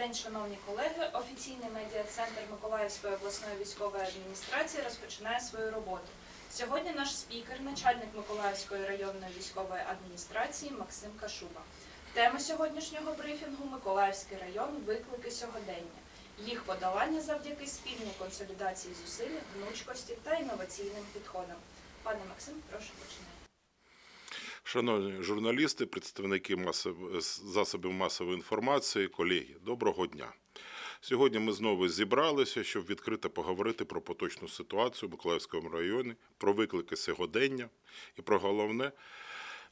день, шановні колеги. Офіційний медіа-центр Миколаївської обласної військової адміністрації розпочинає свою роботу. Сьогодні наш спікер, начальник Миколаївської районної військової адміністрації Максим Кашуба. Тема сьогоднішнього брифінгу Миколаївський район виклики сьогодення. Їх подолання завдяки спільній консолідації зусиль, гнучкості та інноваційним підходам. Пане Максим, прошу починайте. Шановні журналісти, представники масов- засобів масової інформації, колеги, доброго дня. Сьогодні ми знову зібралися, щоб відкрито поговорити про поточну ситуацію в Миколаївському районі, про виклики сьогодення і про головне,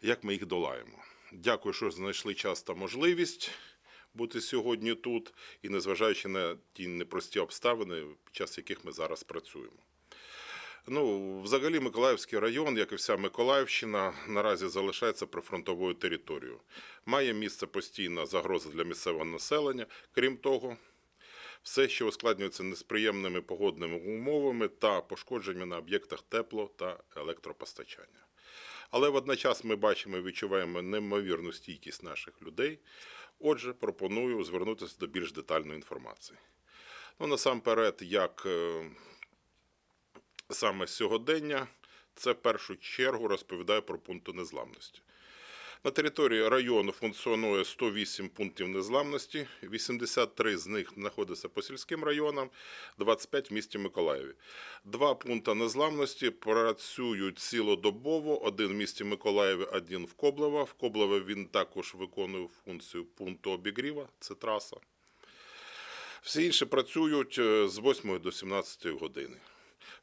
як ми їх долаємо. Дякую, що знайшли час та можливість бути сьогодні тут і незважаючи на ті непрості обставини, під час яких ми зараз працюємо. Ну, взагалі, Миколаївський район, як і вся Миколаївщина, наразі залишається прифронтовою територією. Має місце постійна загроза для місцевого населення. Крім того, все, що ускладнюється несприємними погодними умовами та пошкодженнями на об'єктах тепло та електропостачання. Але водночас ми бачимо і відчуваємо неймовірну стійкість наших людей. Отже, пропоную звернутися до більш детальної інформації. Ну, насамперед, як е, саме сьогодення, це в першу чергу розповідає про пункти незламності. На території району функціонує 108 пунктів незламності, 83 з них знаходяться по сільським районам, 25 в місті Миколаєві. Два пункти незламності працюють цілодобово, один в місті Миколаєві, один в Коблево. В Коблево він також виконує функцію пункту обігріва, це траса. Всі інші працюють е, з 8 до 17 години.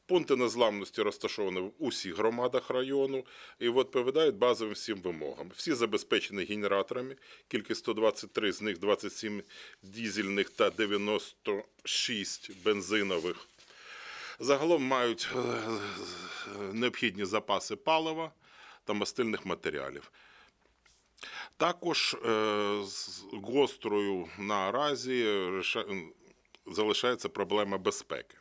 Пункти незламності розташовані в усіх громадах району і відповідають базовим всім вимогам. Всі забезпечені генераторами, кількість 123, з них 27 дізельних та 96 бензинових. Загалом мають е, необхідні запаси палива та мастильних матеріалів. Також е, з гострою наразі залишається проблема безпеки.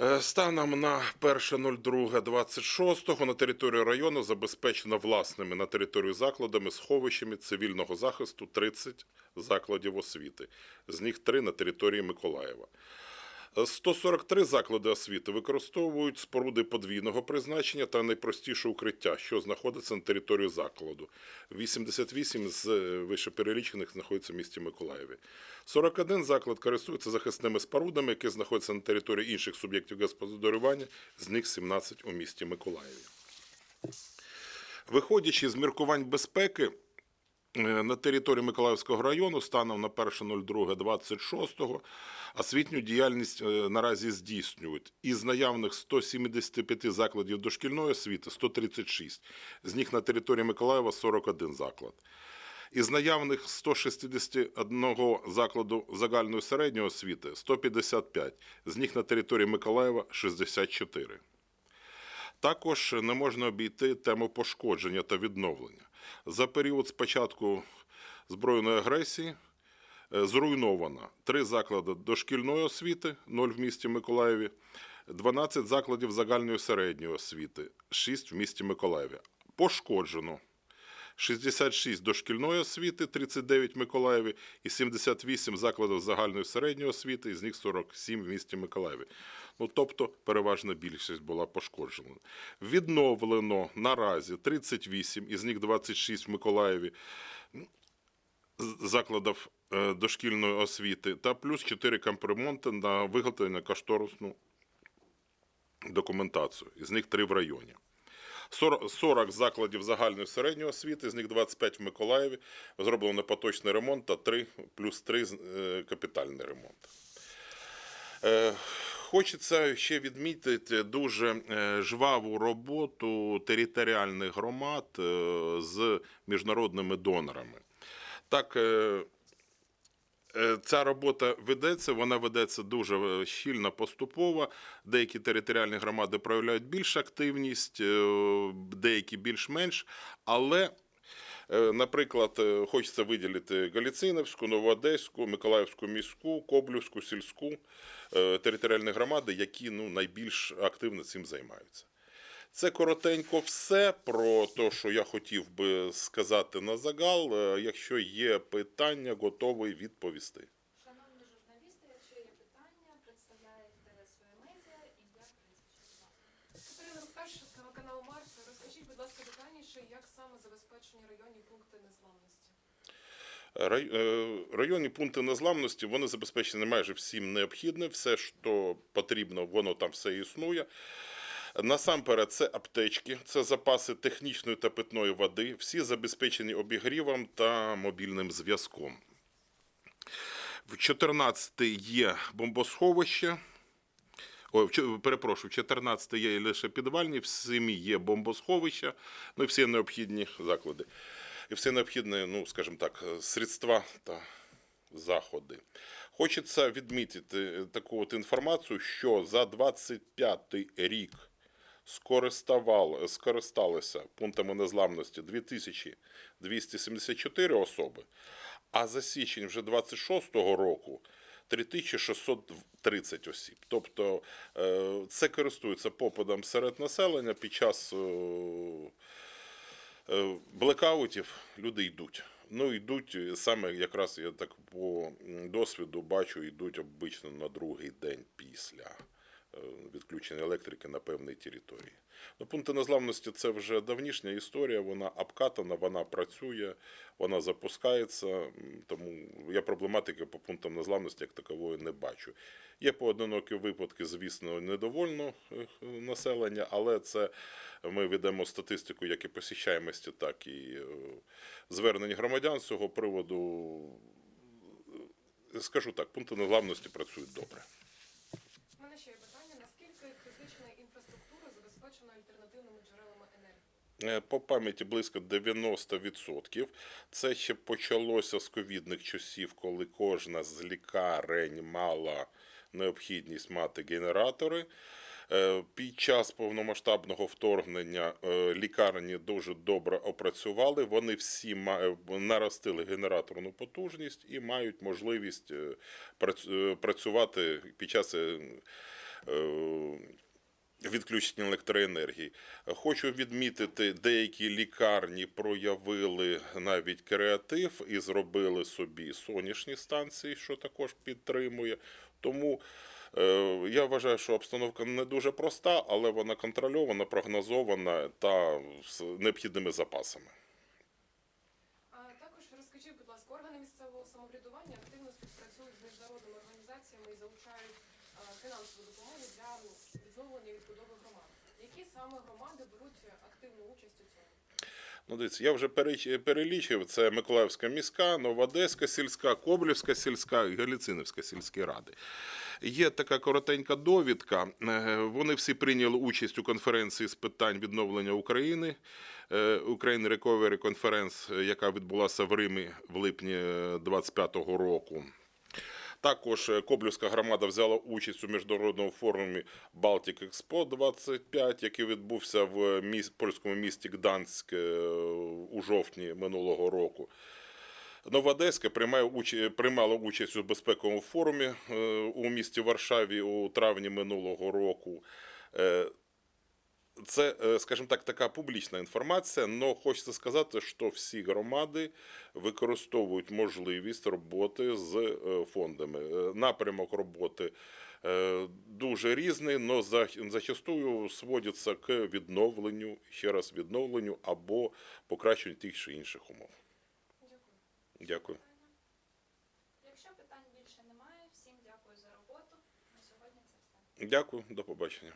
Е, Станом на 1.02.26 на територію району забезпечено власними на територію закладами сховищами цивільного захисту 30 закладів освіти, з них 3 на території Миколаєва. Е, 143 заклади освіти використовують споруди подвійного призначення та найпростіше укриття, що знаходиться на території закладу. 88 з е, вищеперелічених знаходиться в місті Миколаєві. 41 заклад користується захисними спорудами, які знаходяться на території інших суб'єктів господарювання, з них 17 у місті Миколаєві. Виходячи з міркувань безпеки, на території Миколаївського району станом на 1.02.26 освітню діяльність е, наразі здійснюють. Із наявних 175 закладів дошкільної освіти 136, з них на території Миколаєва 41 заклад. Із наявних 161 закладу загальної середньої освіти 155, з них на території Миколаєва 64. Також не можна обійти тему пошкодження та відновлення. За період з початку збройної агресії е, зруйновано три заклади дошкільної освіти, 0 в місті Миколаєві, 12 закладів загальної середньої освіти, 6 в місті Миколаєві. Пошкоджено 66 дошкільної освіти, 39 в Миколаєві і 78 закладів загальної середньої освіти, із них 47 в місті Миколаєві. Ну, тобто переважна більшість була пошкоджена. Відновлено наразі 38, із них 26 в Миколаєві закладів е, дошкільної освіти та плюс 4 компремонти на виготовлення кошторисну документацію, із них 3 в районі. 40 40 закладів загальної середньої освіти, з них 25 в Миколаєві, зроблено поточний ремонт та 3 плюс 3 е, капітальний ремонт. Е, Хочеться ще відмітити дуже е, жваву роботу територіальних громад з міжнародними донорами. Так, Ця робота ведеться, вона ведеться дуже е, щільно, поступово. Деякі територіальні громади проявляють більш активність, е, деякі більш-менш. Але, е, наприклад, е, хочеться виділити Галіциновську, Новоодеську, Миколаївську міську, Коблівську, сільську е, територіальні громади, які ну, найбільш активно цим займаються. Це коротенько все про те, що я хотів би сказати на загал. Е, Якщо є питання, готовий відповісти. Шановні журналісти, якщо є питання, представляєте своє медіа, ім'я, прізвище. будь. Катерина Рускаш, телеканал Марс. Розкажіть, будь ласка, детальніше, як саме забезпечені районні пункти незламності? Е, Районні пункти незламності вони забезпечені майже всім необхідне. Все, що потрібно, воно там все існує. Насамперед, це аптечки, це запаси технічної та питної води, всі забезпечені обігрівом та мобільним зв'язком. В 14 є бомбосховище. Ой, перепрошую, в 14 є лише підвальні, в 7 є бомбосховища, ну і всі необхідні заклади. І всі необхідні, ну, скажімо так, средства та заходи. Хочеться відмітити таку от інформацію, що за 25 рік скористалися пунктами незламності 2274 особи, а за січень вже 26-го року 3630 осіб. Тобто е, це користується попитом серед населення під час е, е, блекаутів люди йдуть. Ну, йдуть саме якраз я так по досвіду бачу, йдуть обично на другий день після відключення електрики на певній території. Ну, пункти незламності це вже давнішня історія, вона обкатана, вона працює, вона запускається, тому я проблематики по пунктам незламності як такової не бачу. Є поодинокі випадки, звісно, недовольно е, населення, але це ми ведемо статистику як і посіщаємості, так і е, звернень громадян з цього приводу. Е, Скажу так, пункти незламності працюють добре. Питання: наскільки критична інфраструктура забезпечена альтернативними джерелами енергії? Е, По пам'яті близько 90%. Це ще почалося з ковідних часів, коли кожна з лікарень мала необхідність мати генератори. Е, Під час повномасштабного вторгнення е, лікарні дуже добре опрацювали. Вони всі наростили генераторну потужність і мають можливість працювати під час відключення електроенергії. Хочу відмітити, деякі лікарні проявили навіть креатив і зробили собі сонячні станції, що також підтримує. Тому е, я вважаю, що обстановка не дуже проста, але вона контрольована, прогнозована та з необхідними запасами. А також розкажіть, будь ласка, органи місцевого самоврядування активно співпрацюють з міжнародними організаціями і залучають фінансову допомогу для відновлення відбудови громад. Які саме громади беруть активну участь у цьому? Ну, дивіться, я вже перелічив. Це Миколаївська міська, Новоодеська сільська, Коблівська сільська і Галіцинівська сільські ради. Є така коротенька довідка. Е, Вони всі прийняли участь у конференції з питань відновлення України. е, Ukraine Recovery Conference, е, яка відбулася в Римі в липні 25-го року. Також е, Коблівська громада взяла участь у міжнародному форумі Baltic Expo 25, який відбувся в міс- польському місті Гданськ е, у жовтні минулого року. Новоодеська приймає уч- приймала участь у безпековому форумі е, у місті Варшаві у травні минулого року. Це, е, скажімо так, така публічна інформація, але хочеться сказати, що всі громади використовують можливість роботи з е, фондами. Е, Напрямок роботи дуже різний, але зачастую сводиться к відновленню, ще раз відновленню або покращенню тих чи інших умов. Дякую. Дякую. Якщо питань більше немає, всім дякую за роботу. На сьогодні це все. Дякую, до побачення.